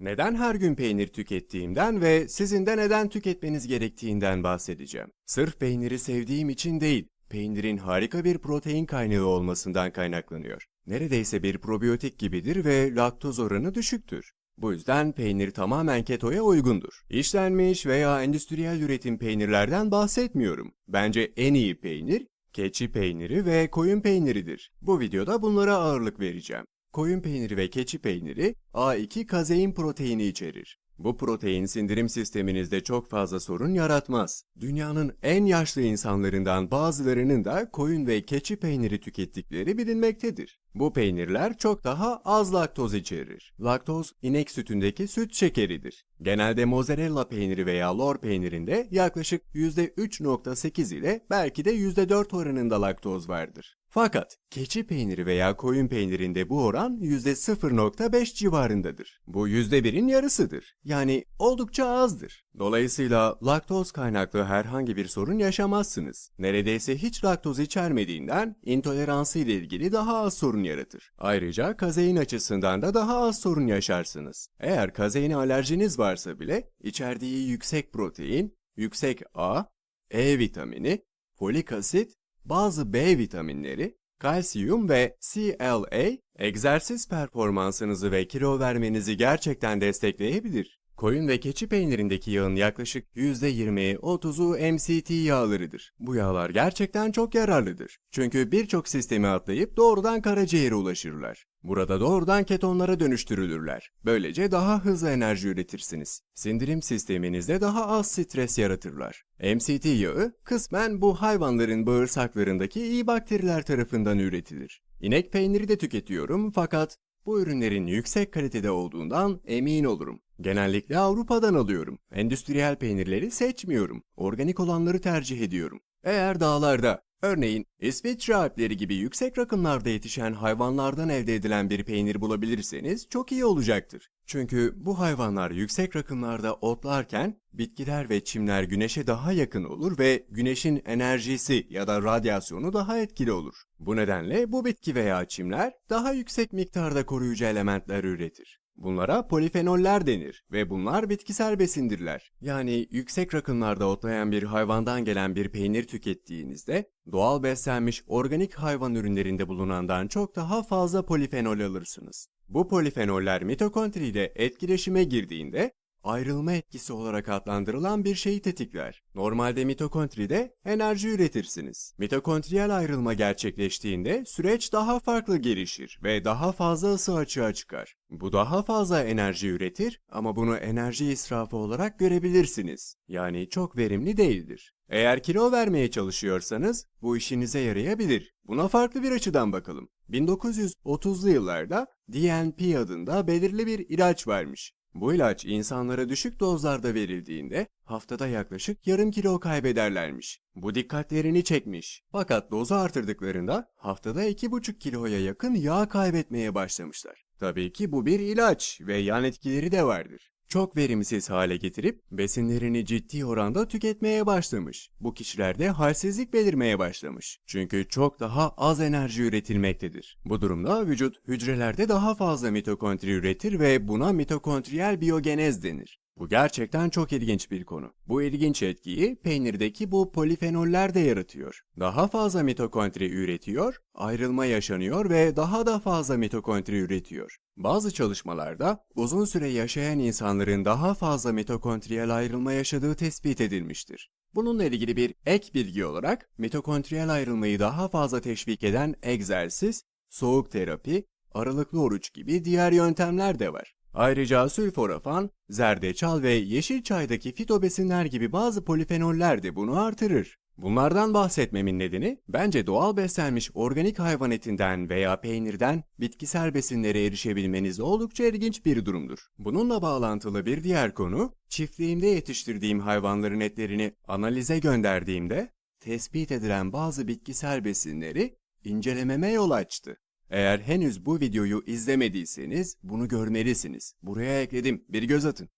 Neden her gün peynir tükettiğimden ve sizin de neden tüketmeniz gerektiğinden bahsedeceğim. Sırf peyniri sevdiğim için değil, peynirin harika bir protein kaynağı olmasından kaynaklanıyor. Neredeyse bir probiyotik gibidir ve laktoz oranı düşüktür. Bu yüzden peynir tamamen ketoya uygundur. İşlenmiş veya endüstriyel üretim peynirlerden bahsetmiyorum. Bence en iyi peynir, keçi peyniri ve koyun peyniridir. Bu videoda bunlara ağırlık vereceğim. Koyun peyniri ve keçi peyniri A2 kazein proteini içerir. Bu protein sindirim sisteminizde çok fazla sorun yaratmaz. Dünyanın en yaşlı insanlarından bazılarının da koyun ve keçi peyniri tükettikleri bilinmektedir. Bu peynirler çok daha az laktoz içerir. Laktoz inek sütündeki süt şekeridir. Genelde mozzarella peyniri veya lor peynirinde yaklaşık %3.8 ile belki de %4 oranında laktoz vardır. Fakat keçi peyniri veya koyun peynirinde bu oran %0.5 civarındadır. Bu %1'in yarısıdır. Yani oldukça azdır. Dolayısıyla laktoz kaynaklı herhangi bir sorun yaşamazsınız. Neredeyse hiç laktoz içermediğinden intoleransı ile ilgili daha az sorun yaratır. Ayrıca kazein açısından da daha az sorun yaşarsınız. Eğer kazeine alerjiniz varsa bile içerdiği yüksek protein, yüksek A, E vitamini, folik asit, bazı B vitaminleri, kalsiyum ve CLA egzersiz performansınızı ve kilo vermenizi gerçekten destekleyebilir. Koyun ve keçi peynirindeki yağın yaklaşık %20-30'u MCT yağlarıdır. Bu yağlar gerçekten çok yararlıdır. Çünkü birçok sistemi atlayıp doğrudan karaciğere ulaşırlar. Burada doğrudan ketonlara dönüştürülürler. Böylece daha hızlı enerji üretirsiniz. Sindirim sisteminizde daha az stres yaratırlar. MCT yağı kısmen bu hayvanların bağırsaklarındaki iyi bakteriler tarafından üretilir. İnek peyniri de tüketiyorum fakat bu ürünlerin yüksek kalitede olduğundan emin olurum. Genellikle Avrupa'dan alıyorum. Endüstriyel peynirleri seçmiyorum. Organik olanları tercih ediyorum. Eğer dağlarda, örneğin İsviçre Alpleri gibi yüksek rakımlarda yetişen hayvanlardan elde edilen bir peynir bulabilirseniz çok iyi olacaktır. Çünkü bu hayvanlar yüksek rakımlarda otlarken bitkiler ve çimler güneşe daha yakın olur ve güneşin enerjisi ya da radyasyonu daha etkili olur. Bu nedenle bu bitki veya çimler daha yüksek miktarda koruyucu elementler üretir. Bunlara polifenoller denir ve bunlar bitkisel besindirler. Yani yüksek rakımlarda otlayan bir hayvandan gelen bir peynir tükettiğinizde doğal beslenmiş organik hayvan ürünlerinde bulunandan çok daha fazla polifenol alırsınız. Bu polifenoller mitokondriyle etkileşime girdiğinde ayrılma etkisi olarak adlandırılan bir şeyi tetikler. Normalde mitokondride enerji üretirsiniz. Mitokondriyal ayrılma gerçekleştiğinde süreç daha farklı gelişir ve daha fazla ısı açığa çıkar. Bu daha fazla enerji üretir ama bunu enerji israfı olarak görebilirsiniz. Yani çok verimli değildir. Eğer kilo vermeye çalışıyorsanız bu işinize yarayabilir. Buna farklı bir açıdan bakalım. 1930'lu yıllarda DNP adında belirli bir ilaç varmış. Bu ilaç insanlara düşük dozlarda verildiğinde haftada yaklaşık yarım kilo kaybederlermiş. Bu dikkatlerini çekmiş. Fakat dozu artırdıklarında haftada 2,5 kiloya yakın yağ kaybetmeye başlamışlar. Tabii ki bu bir ilaç ve yan etkileri de vardır. Çok verimsiz hale getirip besinlerini ciddi oranda tüketmeye başlamış. Bu kişilerde halsizlik belirmeye başlamış. Çünkü çok daha az enerji üretilmektedir. Bu durumda vücut hücrelerde daha fazla mitokondri üretir ve buna mitokondriyal biyogenez denir. Bu gerçekten çok ilginç bir konu. Bu ilginç etkiyi peynirdeki bu polifenoller de yaratıyor. Daha fazla mitokondri üretiyor, ayrılma yaşanıyor ve daha da fazla mitokondri üretiyor. Bazı çalışmalarda uzun süre yaşayan insanların daha fazla mitokondriyal ayrılma yaşadığı tespit edilmiştir. Bununla ilgili bir ek bilgi olarak mitokondriyal ayrılmayı daha fazla teşvik eden egzersiz, soğuk terapi, aralıklı oruç gibi diğer yöntemler de var. Ayrıca sülforafan, zerdeçal ve yeşil çaydaki fitobesinler gibi bazı polifenoller de bunu artırır. Bunlardan bahsetmemin nedeni bence doğal beslenmiş organik hayvan etinden veya peynirden bitkisel besinlere erişebilmeniz oldukça ilginç bir durumdur. Bununla bağlantılı bir diğer konu, çiftliğimde yetiştirdiğim hayvanların etlerini analize gönderdiğimde tespit edilen bazı bitkisel besinleri incelememe yol açtı. Eğer henüz bu videoyu izlemediyseniz bunu görmelisiniz. Buraya ekledim, bir göz atın.